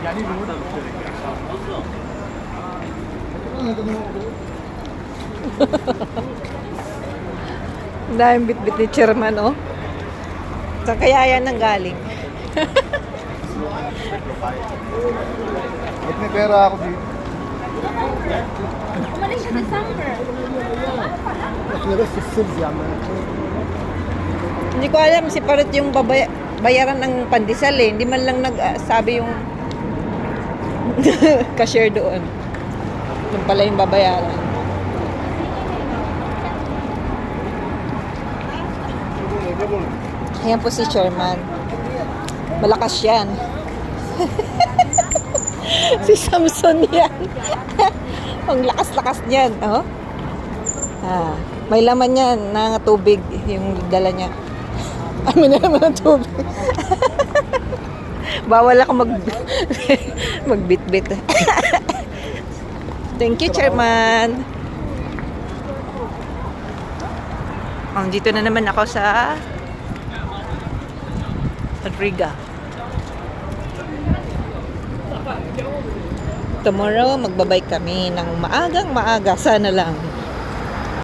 Ang daming bit-bit ni chairman, oh. Sa kaya yan nang galing. At may pera ako dito. Umalis siya December. Hindi ko alam si Parot yung babay bayaran ng pandesal eh. Hindi man lang nagsabi yung cashier doon. Yung pala yung babayaran. Ayan po si chairman. Malakas yan. si Samson yan. Ang lakas-lakas niyan. Oh. Ah, may laman yan na tubig yung dala niya. Ay, may naman ng tubig. Bawal ako mag magbitbit. Thank you, Chairman. Oh, dito na naman ako sa Rodriga. Tomorrow, magbabay kami ng maagang maaga. Sana lang.